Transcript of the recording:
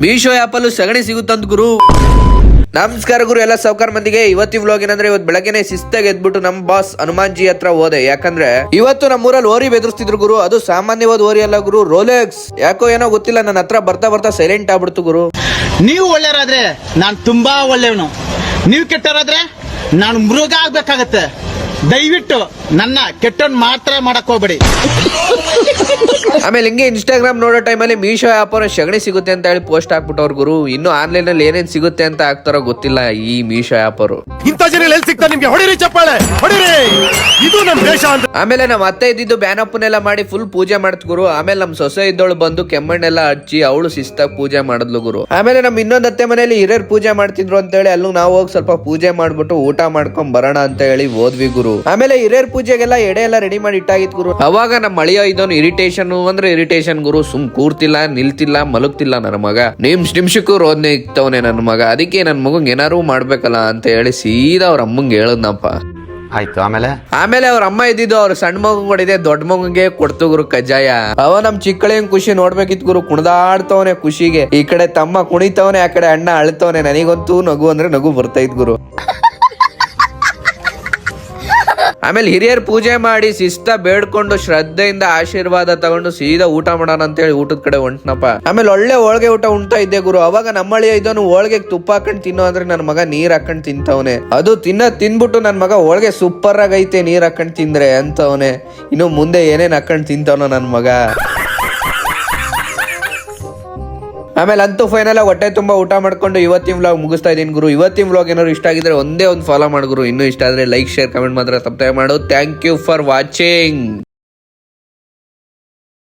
ಮೀಶೋ ಆ್ಯಪಲ್ಲೂ ಸಗಣಿ ಸಿಗುತ್ತಂತ ಗುರು. ನಮಸ್ಕಾರ ಗುರು, ಎಲ್ಲ ಸಾವುಕಾರ ಮಂದಿಗೆ. ಇವತ್ತಿ ವ್ಲಾಗ್ ಏನಂದ್ರೆ ಇವತ್ತು ಬೆಳಗ್ಗೆನೆ ಶಿಸ್ತಾಗಿ ಎದ್ಬಿಟ್ಟು ನಮ್ಮ ಬಾಸ್ ಹನುಮಾನ್ ಜಿ ಹತ್ರ ಹೋದೆ. ಯಾಕಂದ್ರೆ, ಇವತ್ತು ನಮ್ಮೂರಲ್ಲಿ ಓರಿ ಬೆದರ್ಸ್ತಿದ್ರು ಗುರು. ಅದು ಸಾಮಾನ್ಯವಾದ ಓರಿ ಅಲ್ಲ ಗುರು, ರೋಲೆಕ್ಸ್. ಯಾಕೋ ಏನೋ ಗೊತ್ತಿಲ್ಲ ನನ್ನ ಹತ್ರ ಬರ್ತಾ ಬರ್ತಾ ಸೈಲೆಂಟ್ ಆಗ್ಬಿಡ್ತು ಗುರು. ನೀವು ಒಳ್ಳೆಯವರಾದ್ರೆ ನಾನು ತುಂಬಾ ಒಳ್ಳೆಯವನು. ನೀವು ಕೆಟ್ಟವರಾದ್ರೆ ನಾನು ಮೃಗ ಆಗ್ಬೇಕಾಗತ್ತೆ. ದಯವಿಟ್ಟು ನನ್ನ ಕೆಟ್ಟವನ್ ಮಾತ್ರ ಮಾಡಕ್ ಹೋಗ್ಬೇಡಿ. ಆಮೇಲೆ ಹಿಂಗೆ ಇನ್ಸ್ಟಾಗ್ರಾಮ್ ನೋಡೋ ಟೈಮಲ್ಲಿ ಮೀಶೋ ಆ್ಯಪ್ ಅವರ ಸಗಣಿ ಸಿಗುತ್ತೆ ಅಂತ ಹೇಳಿ ಪೋಸ್ಟ್ ಹಾಕ್ಬಿಟ್ಟವ್ರು ಗುರು ಇನ್ನು ಆನ್ಲೈನ್ ಅಲ್ಲಿ ಏನೇನ್ ಸಿಗುತ್ತೆ ಅಂತ ಹಾಕ್ತಾರೋ ಗೊತ್ತಿಲ್ಲ ಈ ಮೀಶೋ ಆ್ಯಪ್ ಅವರು. ಇಂಥ ಜನ ಎಲ್ಲಿ ಸಿಗ್ತಾರೆ ನಿಮ್ಗೆ? ಹೊಡಿರಿ ಚಪ್ಪಾಳೆ ಹೊಡಿರಿ! ಇದು ನಮ್ ದೇಶ ಅಂತ. ಆಮೇಲೆ ನಮ್ಮ ಅತ್ತೆ ಇದ್ದಿದ್ದು ಬ್ಯಾನಪ್ಪನೆಲ್ಲ ಮಾಡಿ ಫುಲ್ ಪೂಜೆ ಮಾಡ್ತು ಗುರು. ಆಮೇಲೆ ನಮ್ಮ ಸೊಸೆ ಇದ್ದವಳು ಬಂದು ಕೆಮ್ಮಣ್ಣೆಲ್ಲ ಹಚ್ಚಿ ಅವಳು ಶಿಸ್ತಾಗಿ ಪೂಜೆ ಮಾಡಿದ್ಲು ಗುರು. ಆಮೇಲೆ ನಮ್ಮ ಇನ್ನೊಂದ್ ಅತ್ತೆ ಮನೆಯಲ್ಲಿ ಹಿರಿಯರ್ ಪೂಜೆ ಮಾಡ್ತಿದ್ರು ಅಂತ ಹೇಳಿ ಅಲ್ಲೂ ನಾವು ಹೋಗಿ ಸ್ವಲ್ಪ ಪೂಜೆ ಮಾಡ್ಬಿಟ್ಟು ಊಟ ಮಾಡ್ಕೊಂಡ್ ಬರೋಣ ಅಂತ ಹೇಳಿ ಹೋದ್ವಿ ಗುರು. ಆಮೇಲೆ ಹಿರಿಯರ್ ಪೂಜೆಗೆಲ್ಲ ಎಡೆ ಎಲ್ಲ ರೆಡಿ ಮಾಡಿ ಇಟ್ಟಾಗಿತ್ತು ಗುರು. ಅವಾಗ ನಮ್ಮ ಅಳಿಯ ಇದೊಂದು ಇರಿಟೇಷನ್ ಅಂದ್ರೆ ಇರಿಟೇಷನ್ ಗುರು ಸುಮ್ ಕೂರ್ತಿಲ್ಲ ನಿಲ್ತಿಲ್ಲ ಮಲಗ್ತಿಲ್ಲ ನನ್ನ ಮಗ. ನಿಮ್ಸ್ ನಿಮಿಷಕ್ಕೂ ರೋದ್ನೆ ಇಕ್ತವನೆ ನನ್ನ ಮಗ. ಅದಕ್ಕೆ ನನ್ನ ಮಗಂಗೆ ಏನಾರು ಮಾಡ್ಬೇಕಲ್ಲ ಅಂತ ಹೇಳಿ ಸೀದಾ ಅವ್ರ ಅಮ್ಮಂಗೆ ಹೇಳದ್ನಪ್ಪ. ಆಯ್ತು ಆಮೇಲೆ? ಆಮೇಲೆ ಅವ್ರ ಅಮ್ಮ ಇದ್ದಿದ್ದು ಅವ್ರ ಸಣ್ಣ ಮಗು ಕೊಡಿದೆ ದೊಡ್ಡ ಮಗಂಗೆ ಕೊಡ್ತು ಗುರು ಕಜ್ಜಾಯ. ಅವ ನಮ್ ಚಿಕ್ಕಳಿಯನ್ ಖುಷಿ ನೋಡ್ಬೇಕಿತ್ ಗುರು ಕುಣಿದಾಡ್ತವನೆ ಖುಷಿಗೆ. ಈ ಕಡೆ ತಮ್ಮ ಕುಣಿತವನೆ ಆ ಕಡೆ ಅಣ್ಣ ಅಳ್ತವನೆ. ನನಗಂತೂ ನಗು ಅಂದ್ರೆ ನಗು ಬರ್ತೈತ್ ಗುರು. ಆಮೇಲೆ ಹಿರಿಯರ್ ಪೂಜೆ ಮಾಡಿ ಶಿಸ್ತ ಬೇಡ್ಕೊಂಡು ಶ್ರದ್ಧೆಯಿಂದ ಆಶೀರ್ವಾದ ತಗೊಂಡು ಸೀದಾ ಊಟ ಮಾಡೋಣ ಅಂತ ಹೇಳಿ ಊಟದ ಕಡೆ ಹೊಂಟ್ನಪ್ಪ. ಆಮೇಲೆ ಒಳ್ಳೆ ಹೋಳ್ಗೆ ಊಟ ಉಣ್ತಾ ಇದ್ದೆ ಗುರು. ಅವಾಗ ನಮ್ಮಳಿಯ ಇದನ್ನು ಹೋಳ್ಗೆಗೆ ತುಪ್ಪ ಹಾಕೊಂಡು ತಿನ್ನೋ ಅಂದ್ರೆ ನನ್ನ ಮಗ ನೀರ್ ಹಾಕೊಂಡು ತಿಂತವನೆ. ಅದು ತಿನ್ನ ತಿನ್ಬಿಟ್ಟು ನನ್ನ ಮಗ ಹೋಳ್ಗೆ ಸೂಪರ್ ಆಗೈತೆ ನೀರ್ ಹಾಕೊಂಡು ತಿಂದ್ರೆ ಅಂತವನೆ. ಇನ್ನು ಮುಂದೆ ಏನೇನ್ ಹಾಕೊಂಡು ತಿಂತವನೋ ನನ್ನ ಮಗ. ಆಮೇಲೆ ಅಂತೂ ಫೈನಲ್ ಹೊಟ್ಟೆ ತುಂಬಾ ಊಟ ಮಾಡ್ಕೊಂಡು ಇವತ್ತಿನ ವ್ಲಾಗ್ ಮುಗಿಸ್ತಾ ಇದೀನಿ ಗುರು. ಇವತ್ತಿನ ವ್ಲಾಗ್ ಏನಾದ್ರು ಇಷ್ಟ ಆಗಿದ್ರೆ ಒಂದೇ ಒಂದು ಫಾಲೋ ಮಾಡಿ ಗುರು. ಇನ್ನೂ ಇಷ್ಟ ಆದ್ರೆ ಲೈಕ್ ಶೇರ್ ಕಮೆಂಟ್ ಮಾತ್ರ ಸಬ್ಸ್ಕ್ರೈಬ್ ಮಾಡು. Thank you for watching